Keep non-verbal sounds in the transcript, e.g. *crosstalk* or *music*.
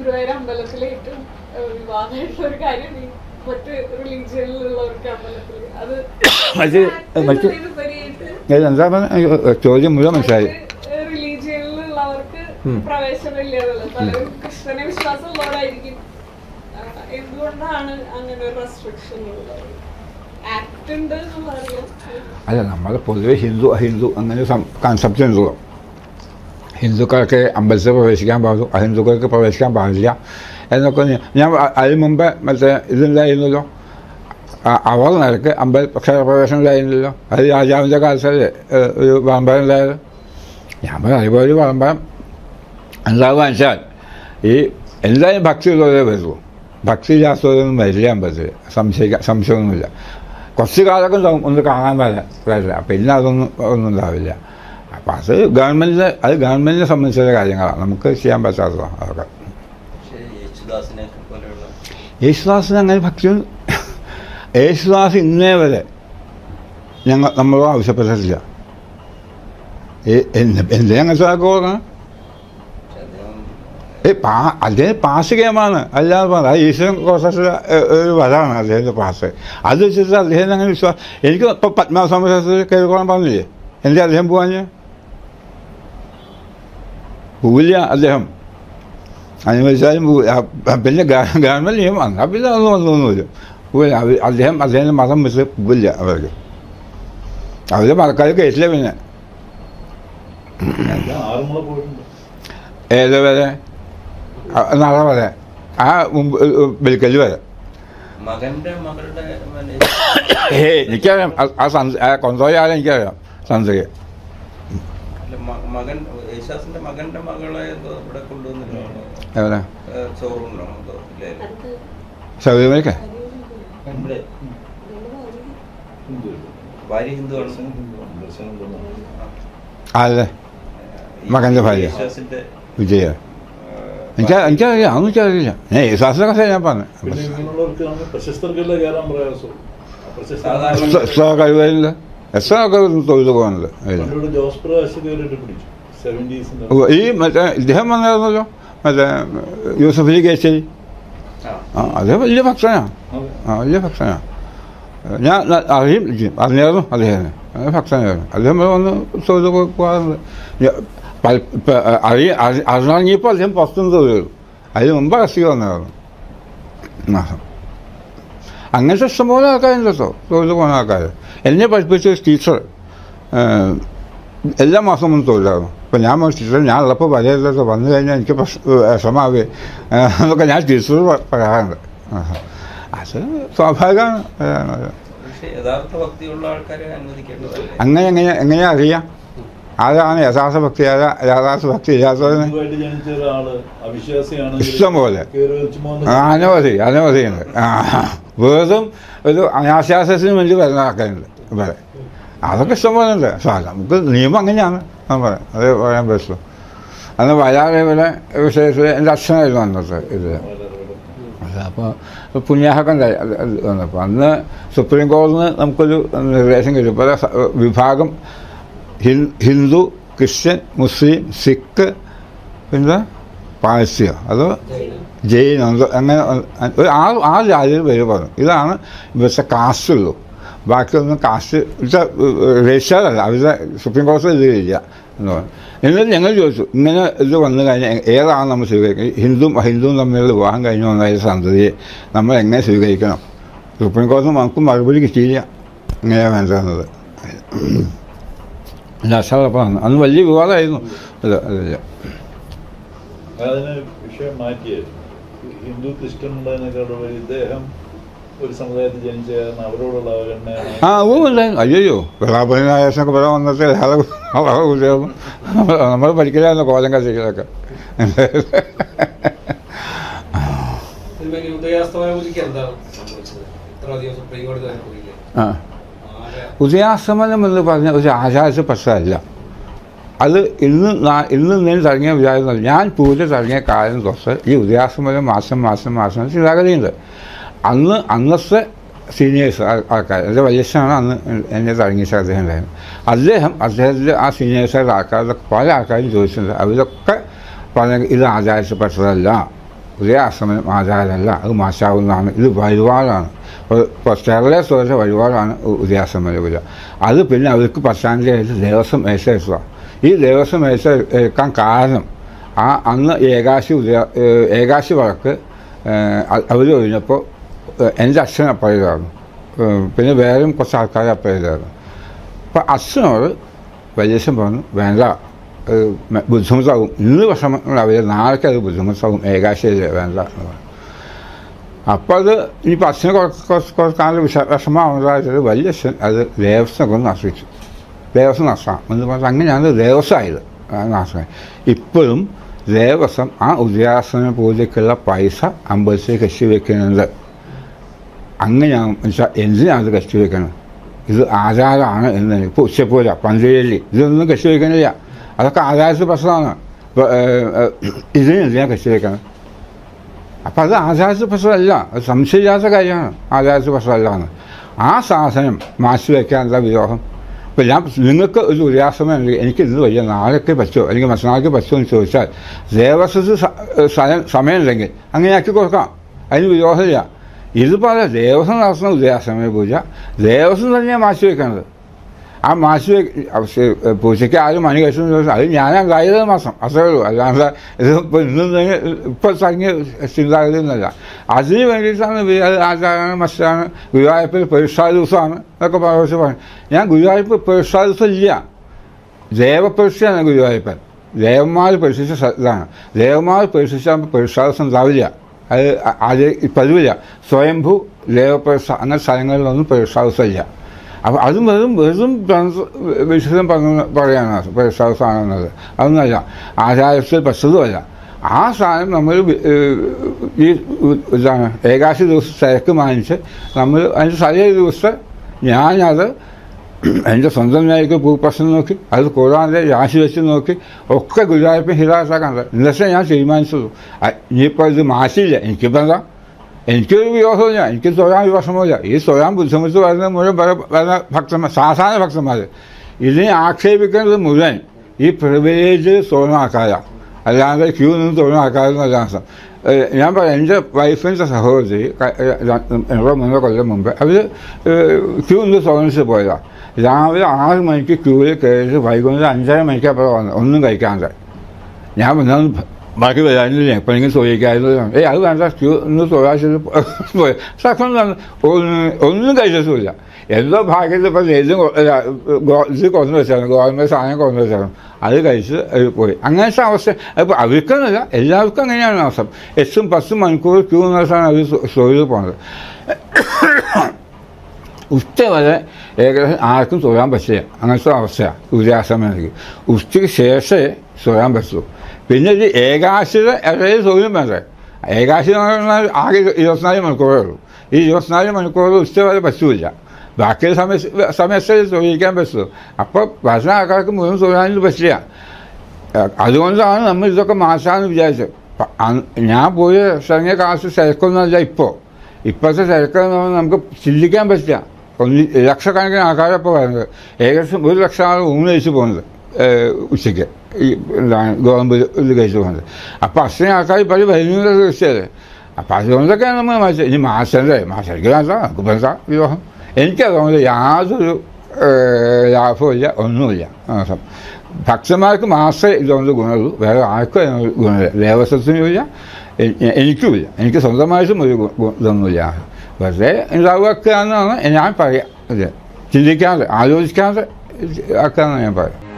ഗുരുവായൂർ അമ്പലത്തിലെ ഏറ്റവും വിവാദമായിട്ടുള്ള ഒരു കാര്യം ഈ മറ്റ് റിലീജിയനിലുള്ളവർക്ക് അമ്പലത്തിൽ. അത് ചോദ്യം മുഴുവൻ മനസ്സിലായി. റിലീജിയനിലുള്ളവർക്ക് പ്രവേശനമില്ല എന്നുള്ളത് പലരും കൃഷ്ണനെ വിശ്വാസമുള്ളവരായിരിക്കും. എന്തുകൊണ്ടാണ് അങ്ങനെ ഒരു റെസ്ട്രിക്ഷൻ ഉള്ളത്? അല്ല നമ്മൾ പൊതുവെ ഹിന്ദു അഹിന്ദു അങ്ങനെ കൺസെപ്റ്റ് ഉണ്ടല്ലോ. ഹിന്ദുക്കൾക്ക് അമ്പലത്തിൽ പ്രവേശിക്കാൻ പാടും അഹിന്ദുക്കൾക്ക് പ്രവേശിക്കാൻ പാടില്ല എന്നൊക്കെ ഞാൻ- അതിന് മുമ്പ് മറ്റേ ഇതുണ്ടായിരുന്നല്ലോ അവർ നിരക്ക് അമ്പല പ്രവേശനം ഉണ്ടായിരുന്നല്ലോ അത് രാജാവിന്റെ കാലത്തല്ലേ ഒരു വിളംബരം ഉണ്ടായത്. ഞാൻ പറയുമ്പോൾ ഒരു വിളംബരം എന്താണെന്ന് വെച്ചാൽ ഈ ഭക്തി ഉള്ളവരെ വരുള്ളൂ. ഭക്തി ഇല്ലാത്തവരൊന്നും വരില്ല അമ്പലത്തിൽ. സംശയിക്കാൻ സംശയമൊന്നുമില്ല. കുറച്ച് കാലമൊക്കെ ഒന്ന് കാണാൻ വരാം വരില്ല. പിന്നെ അതൊന്നും ഒന്നും ഉണ്ടാവില്ല. അപ്പം അത് ഗവൺമെന്റിനെ അത് ഗവൺമെന്റിനെ സംബന്ധിച്ചുള്ള കാര്യങ്ങളാണ് നമുക്ക് ചെയ്യാൻ പറ്റാത്തതാണ് അതൊക്കെ. യേശുദാസിനെ അങ്ങനെ ഭക്തിയൊന്നും യേശുദാസ് ഇന്നേ വരെ ഞങ്ങൾ നമ്മളോ ആവശ്യപ്പെട്ടിട്ടില്ല. എന്ത് അങ്ങനത്തെ അദ്ദേഹം ഏ പാ അദ്ദേഹം പാസ് ഗെയിമാണ്. അല്ലാതെ പറഞ്ഞത് അത് ഈശ്വരൻ കോൺസെപ്റ്റിൽ ഒരു വരാണ് അദ്ദേഹത്തിന്റെ പാസ് അത് വെച്ചിട്ട് അദ്ദേഹം അങ്ങനെ വിശ്വാസം എനിക്ക് ഇപ്പോൾ പത്മനാഭസ്വാമി ശാസ്ത്രത്തിൽ കയറിക്കോളാൻ പറഞ്ഞില്ലേ? എന്തേ അദ്ദേഹം പോകാൻ പോവില്ല അദ്ദേഹം അനുവദിച്ചാലും പോവില്ല. ആ, പിന്നെ ഗവ- ഗവൺമെന്റ് നിയമം എന്നാൽ പിന്നെ അതൊന്നും വന്നൊന്നുമില്ല പോവില്ല അവർ അദ്ദേഹം അദ്ദേഹത്തിന്റെ മതം വെച്ച് പോവില്ല അവർക്ക് അവർ മതക്കാർ കേട്ടില്ല പിന്നെ ഞാൻ ആറന്മുള പോയിട്ടുണ്ട് ഏത് വരെ ആ, നാളെ വരെ ആ മുമ്പ് ബലിക്കൽ വരെ മകന്റെ മകളുടെ പിന്നെ ഏ എനിക്കറിയാം ആ- ആ സന്ത ആ കൊന്തോയ ആളെ എനിക്കറിയാം സന്ദയ്ക്ക് അല്ല, മ- മകൻ യേശുദാസിന്റെ മകന്റെ മകളെ ഇവിടെ കൊണ്ടുവന്നില്ല. ഷോറൂമിലാണോ ഇവിടെ ഹിന്ദു ഭാര്യ ഹിന്ദുവാണ്. മകന്റെ ഭാര്യ. വിജയ. എനിക്ക് എനിക്കറിയില്ല. അതൊന്നും എനിക്കറിയില്ല. ഞാൻ യേശുദാസിനെ കഥ ഞാൻ പറഞ്ഞു. സാധാരണ- കഴിവില്ല എത്ര ഒക്കെ തൊഴിൽ പോകുന്നത് ഈ മറ്റേ ഇദ്ദേഹം വന്നായിരുന്നല്ലോ. മറ്റേ യൂസഫ് അലി കേശരി. ആ. അദ്ദേഹം വലിയ ഭക്തനാണ് ആ വലിയ ഭക്തനാണ് ഞാൻ അറിയും. അറിഞ്ഞായിരുന്നു അദ്ദേഹത്തിന് ഭക്തനായിരുന്നു. അദ്ദേഹം വന്ന് തൊഴുത് പോകാറുണ്ട്. അറിയ അറി- അറിഞ്ഞിറങ്ങിയപ്പോൾ അദ്ദേഹം പുറത്തുനിന്ന് തൊഴിൽ അതിന് മുമ്പ് അറസ്റ്റ് വന്നായിരുന്നു. മാസം അങ്ങനത്തെ ഇഷ്ടംപോലെ ആൾക്കാരുണ്ട് കേട്ടോ തൊഴിൽ പോകുന്ന ആൾക്കാർ എന്നെ പഠിപ്പിച്ച ഒരു ടീച്ചർ എല്ലാ മാസവും ഒന്നും തൊഴിലായിരുന്നു അപ്പം ഞാൻ ടീച്ചർ ഞാൻ ഉള്ളപ്പോൾ വരയല്ലോ വന്നു കഴിഞ്ഞാൽ എനിക്ക് വിഷമാവേ എന്നൊക്കെ ഞാൻ ടീച്ചർ പറയാറുണ്ട്. അത് സ്വാഭാവികമാണ് അങ്ങനെ എങ്ങനെ എങ്ങനെ അറിയാം ആരാണ് യഥാർത്ഥ ഭക്തി? ആരാ യഥാർത്ഥ ഭക്തി? ഇല്ലാത്തതിന് ഇഷ്ടം പോലെ. അനവധി അനവധിയുണ്ട് ആ. വെറുതും ഒരു അനാശാസത്തിന് വേണ്ടി വരുന്ന ആൾക്കാരുണ്ട് ഇവിടെ അതൊക്കെ ഇഷ്ടംപോലെ ഉണ്ട് പക്ഷേ നമുക്ക് നിയമം അങ്ങനെയാണ്. ഞാൻ പറയാം. അത് പറയാൻ പറ്റുള്ളൂ. അന്ന് വരാതെ ഇവിടെ വിഷയത്തിൽ എന്റെ അച്ഛനായിരുന്നു അന്നത്തെ ഇത്. അപ്പോൾ പുണ്യാഹക്കം ഉണ്ടായി വന്നപ്പോൾ അന്ന് സുപ്രീം കോടതിന്ന് നമുക്കൊരു നിർദ്ദേശം കിട്ടും. പല വിഭാഗം ഹിന്ദു ക്രിസ്ത്യൻ മുസ്ലിം സിഖ് പിന്നെ പാഴ്സിയോ? അതോ എന്തോ അങ്ങനെ ഒരു ആറ് ആറ് ജാതിയിൽ പേര് പറഞ്ഞു. ഇതാണ് ഇവിടുത്തെ കാസ്റ്റ് ഉള്ളൂ. ബാക്കിയൊന്നും കാസ്റ്റ് ഇവിടുത്തെ രജിസ്റ്റേഡല്ല അവരുടെ സുപ്രീം കോടതി ഇത് ഇല്ല എന്ന് പറഞ്ഞു. എന്നിട്ട് ഞങ്ങൾ ചോദിച്ചു ഇങ്ങനെ ഇത് വന്നു കഴിഞ്ഞാൽ ഏതാണ് നമ്മൾ സ്വീകരിക്കുന്നത് ഹിന്ദുവും അഹിന്ദുവും തമ്മിലുള്ള വിവാഹം കഴിഞ്ഞു വന്ന ഈ സന്തതിയെ നമ്മൾ എങ്ങനെ സ്വീകരിക്കണം? സുപ്രീം കോടതി നമുക്ക് മറുപടി കിട്ടിയില്ല. ഇങ്ങനെയാണ് വേണ്ടത് ലക്ഷങ്ങളപ്പോൾ അന്ന് വലിയ വിവാദമായിരുന്നു. അല്ല അതില്ല വിഷയം മാറ്റിയത് ഹിന്ദു ക്രിസ്ത്യൻ ഉള്ളതിനേക്കാളുപരി ഇദ്ദേഹം ഒരു സമുദായത്തിൽ ജനിച്ച അവരോടുള്ള അവഗണന ആ അയ്യോ വെള്ളാപ്പനായസൊക്കെ ഇവിടെ വന്നിട്ട് അയാളെ വളരെ കുട്ടികളും നമ്മൾ പഠിക്കലായിരുന്നു കോലം കത്തിക്കലൊക്കെ. ഉദയാസ്തമന എന്ന് പറഞ്ഞ ഒരു ആചാര പ്രശ്നമല്ല. അത് ഇന്ന് ഇന്ന് നിന്ന് തുടങ്ങിയ വിചാരം ഞാൻ പൂജ തുടങ്ങിയ കാലം തൊട്ട് ഈ ഉദയാസ്തമനം മാസം മാസം മാസം ചിന്താഗതിയുണ്ട്. അന്ന് അന്നത്തെ സീനിയേഴ്സ് ആൾക്കാർ എന്റെ വല്യച്ഛനാണ് അന്ന് എന്നെ തുടങ്ങിയ അദ്ദേഹം ഉണ്ടായിരുന്നു അദ്ദേഹം അദ്ദേഹത്തിന്റെ ആ സീനിയേഴ്സായ ആൾക്കാരുടെ പല ആൾക്കാരും ചോദിച്ചിട്ടുണ്ട്. അവരൊക്കെ പറഞ്ഞ ഇത് ആചാരപ്പെട്ടതല്ല ഉദയാസ്തമനം ആചാരമല്ല. അത് മാശാവുന്നതാണ് ഇത് വഴിപാടാണ്. ഇപ്പോൾ കേരളീയ സ്വദേശ വഴിപാടാണ് ഉ- ഉദയാസ്തമന പൂജ. അത് പിന്നെ അവർക്ക് പശ്ചാത്തലമായിട്ട് ദേവസ്വം വെച്ചതാ ഈ ദേവസ്വം മേശ എടുക്കാൻ കാരണം. ആ അന്ന് ഏകാശി ഉദയ ഏകാശി വഴക്ക് അവർ കഴിഞ്ഞപ്പോൾ എന്റെ അച്ഛൻ അപ്പഴുതായിരുന്നു. പിന്നെ വേറെയും കുറച്ച് ആൾക്കാർ അപ്പഴുതായിരുന്നു. അപ്പം അച്ഛനോട് വലിയച്ഛൻ പറഞ്ഞു വേണ്ട ബുദ്ധിമുട്ടാകും. ഇന്ന് വിഷമങ്ങൾ അവർ നാളേക്ക് അത് ബുദ്ധിമുട്ടാകും. ഏകാശി വേണ്ട. എന്ന് പറഞ്ഞു അപ്പോൾ അത് ഇനിയിപ്പോൾ അച്ഛന് കുറച്ച് കുറച്ച് കാലം വിഷ വലിയ വലിയച്ഛൻ അത് ദേവസ്വം കൊണ്ട് നശിച്ചു ദേവസ്വം നഷ്ടമാണ്. എന്ന് പറഞ്ഞാൽ അങ്ങനെയാണ് ദേവസ്വമായത്. നാശമായി ഇപ്പോഴും ദേവസ്വം ആ ഉദയാസന പൂജയ്ക്കുള്ള പൈസ അമ്പലത്തിൽ കശി വയ്ക്കുന്നുണ്ട് അങ്ങനെയാണ് വെച്ചാൽ എന്തിനാണ് അത് കശി വെക്കുന്നത്? ഇത് ആചാരമാണ് എന്ന് ഇപ്പോൾ ഉച്ചപ്പൂജ പന്തിരല്ലി ഇതൊന്നും കശി വയ്ക്കുന്നില്ല അതൊക്കെ ആചാരത്തിൽ പ്രശ്നമാണ്. ഇതിനെന്തിനാണ് കശി വെക്കുന്നത് അപ്പം അത് ആചാരത്തിൽ പ്രശ്നമല്ല. അത് സംശയമില്ലാത്ത കാര്യമാണ്. ആചാരത്തിൽ പ്രശ്നമല്ല എന്ന് ആ സാധനം മാറ്റി വയ്ക്കാനുള്ള വിരോധം ഇപ്പം ഞാൻ നിങ്ങൾക്ക് ഒരു ഉല്ലാസമേ എനിക്ക് ഇന്ന് വയ്യ. നാളേക്ക് പറ്റുമോ? അല്ലെങ്കിൽ മറ്റന്നാൾക്ക് പറ്റുമോ എന്ന് ചോദിച്ചാൽ ദേവസ്വത്തിൽ സ്ഥലം സമയമുണ്ടെങ്കിൽ അങ്ങനെ ആക്കി കൊടുക്കാം. അതിന് വിരോധമില്ല. ഇതുപോലെ ദേവസ്വം നടത്തുന്ന ഉദയാസമയ പൂജ ദേവസ്വം തന്നെയാണ് മാറ്റി വയ്ക്കുന്നത് ആ മാറ്റി പൂച്ചയ്ക്ക് ആരും മണി കഴിച്ചു അത് ഞാനാ അതായത് മാസം. അത്രേ ഉള്ളൂ. അല്ലാണ്ട് ഇത് ഇപ്പോൾ ഇന്ന് ഇപ്പോൾ തുടങ്ങിയ ചിന്താഗതി എന്നല്ല അതിന് വേണ്ടിയിട്ടാണ് ആചാരമാണ് മസ്റ്റാണ് ഗുരുവായൂരപ്പൻ പരീക്ഷാ ദിവസമാണ് എന്നൊക്കെ പറഞ്ഞു പറഞ്ഞു ഞാൻ ഗുരുവായൂരപ്പ് പരീക്ഷാ ദിവസം ഇല്ല. ദേവപരീക്ഷയാണ് ഗുരുവായൂരപ്പൻ. ദേവന്മാർ പരീക്ഷിച്ച ഇതാണ്. ദേവന്മാർ പരീക്ഷിച്ചാൽ പരീക്ഷാ ദിവസം ഉണ്ടാവില്ല. അത് അത് പതിവില്ല. സ്വയംഭൂ ദേവപരീക്ഷ അങ്ങനെ സ്ഥലങ്ങളിലൊന്നും പരീക്ഷാ ദിവസമില്ല അപ്പോൾ അതും വെറും വെറും പറയാനാണ് പറഞ്ഞു പറയാണ് എന്നത് അതൊന്നുമല്ല ആചാരത്തിൽ പ്രസ്തുതമല്ല. ആ സാധനം നമ്മൾ ഈ ഇതാണ് ഏകാശി ദിവസം തിരക്ക് മാനിച്ച് നമ്മൾ അതിന്റെ തലേ ദിവസത്തെ ഞാനത് എന്റെ സ്വന്തം നേർക്ക് ഭൂപ്രശ്നം നോക്കി അത് കൂടാതെ രാശി വെച്ച് നോക്കി ഒക്കെ ഗുരുവായൂരപ്പൻ ഹിതാസാക്കാൻ ഇന്നത്തെ ഞാൻ തീരുമാനിച്ചത്. ഇനിയിപ്പോൾ ഇത് മാറ്റിയില്ല. എനിക്കിപ്പോൾ എന്താ? എനിക്കൊരു വിരോധമില്ല എനിക്ക് തൊഴാൻ ഒരു വിഷമമില്ല ഈ തൊഴാൻ ബുദ്ധിമുട്ട് വരുന്ന മുഴുവൻ വര- വരുന്ന ഭക്തന്മാർ സാധാരണ ഭക്തന്മാർ ഇതിനെ ആക്ഷേപിക്കുന്നത് മുഴുവൻ ഈ പ്രിവിലേജ് തൊഴിലാക്കാരാണ് അല്ലാതെ ക്യൂ നിന്ന് തൊഴുന്ന ആൾക്കാരെന്നല്ല അർത്ഥം. ഞാൻ പറയാം എന്റെ വൈഫിന്റെ സഹോദരി എന്നോട് മുന്നോ കൊല്ലം മുമ്പ് അവർ ക്യൂ നിന്ന് തൊഴിച്ച് പോയതാണ് രാവിലെ ആറ് മണിക്ക് ക്യൂവിൽ കയറി വൈകുന്നേരം അഞ്ചര മണിക്ക് അപ്പോൾ വന്നു ഒന്നും കഴിക്കാണ്ട് ഞാൻ വന്നാൽ ബാക്കി വരാനില്ല. എപ്പോഴെങ്കിലും ചോദിക്കായിരുന്നു ഏയ് അത് വേണ്ട. ക്യൂ *laughs* ഒന്ന് തൊഴാച്ചത് പോയി സത്യം ഒന്നും ഒന്നും കഴിച്ചിട്ടില്ല. എന്തോ ഭാഗ്യത്തിൽ ഇപ്പം ഗോ- ഇത് കൊണ്ടു വെച്ചാണ് ഗവൺമെന്റ് സാധനം കൊണ്ടു വെച്ചാണ് അത് കഴിച്ച് പോയി. അങ്ങനത്തെ അവസ്ഥ. അപ്പോൾ അവർക്കെന്നല്ല എല്ലാവർക്കും അങ്ങനെയാണ് അവസ്ഥ. എട്ടും പത്തും മണിക്കൂർ ക്യൂ നിന്നിട്ടാണ് അവർ തൊഴിൽ പോകുന്നത് *coughs* ഉച്ച വരെ ഏകദേശം ആർക്കും തൊഴാൻ പറ്റില്ല. അങ്ങനത്തെ അവസ്ഥയാണ് സൂര്യാസ്തമയത്തിൽ ഉച്ചയ്ക്ക് ശേഷമേ തൊഴാൻ പറ്റുള്ളൂ പിന്നെ ഇത് ഏകാശിത അതായത് സൗകര്യം വേണ്ടേ? ഏകാശി എന്ന് പറഞ്ഞാൽ ആകെ ഇരുപത്തിനാല് മണിക്കൂറേ ഉള്ളൂ. ഈ ഇരുപത്തിനാല് മണിക്കൂർ ഉച്ച വരെ പറ്റൂല ബാക്കി സമയ സമയത്ത് തൊഴിലിക്കാൻ പറ്റുള്ളൂ അപ്പോൾ വരുന്ന ആൾക്കാർക്ക് മുഴുവൻ തൊഴാനും പറ്റില്ല. അതുകൊണ്ടാണ് നമ്മൾ ഇതൊക്കെ മാറ്റാമെന്ന് വിചാരിച്ചത്. ഞാൻ പോയി ഇറങ്ങിയ കാശ് തിരക്കൊന്നുമല്ല ഇപ്പോൾ ഇപ്പോഴത്തെ തിരക്കെന്ന് പറഞ്ഞാൽ നമുക്ക് ചിന്തിക്കാൻ പറ്റില്ല. ഒന്ന് ലക്ഷക്കണക്കിന് ആൾക്കാരപ്പോൾ വരുന്നത്. ഏകദേശം ഒരു ലക്ഷം ആൾ ഊണ് പോകുന്നത്. ഉച്ചയ്ക്ക്. ഈ എന്താണ് ഗോതമ്പ് ഇത് കഴിച്ചു പോകുന്നത് അപ്പോൾ അത്രയും ആൾക്കാർ പല വരുന്നത് തീർച്ചയല്ലേ അപ്പോൾ അതുകൊണ്ടൊക്കെയാണ് നമ്മൾ മാറ്റം ഇനി മാറ്റണ്ടേ മാറ്റം മാറ്റാം നമുക്ക് എന്താ വിവാഹം? എനിക്കതുകൊണ്ട് യാതൊരു ലാഭമില്ല ഒന്നുമില്ല. മാസം ഭക്തന്മാർക്ക് മാത്രമേ ഇതുകൊണ്ട് ഗുണമുള്ളൂ. വേറെ ആർക്കും അതിനൊരു ഗുണമില്ല. ദേവസ്വത്തിനും ഇല്ല. എ- എ- എനിക്കുമില്ല എനിക്ക് സ്വന്തമായിട്ടും ഒരു ഇതൊന്നുമില്ല. വെറുതെ ഉണ്ടാവുക എന്നാണ് ഞാൻ പറയാം ഇത് ചിന്തിക്കാതെ ആലോചിക്കാതെ ആക്കാന്ന് ഞാൻ പറയാം.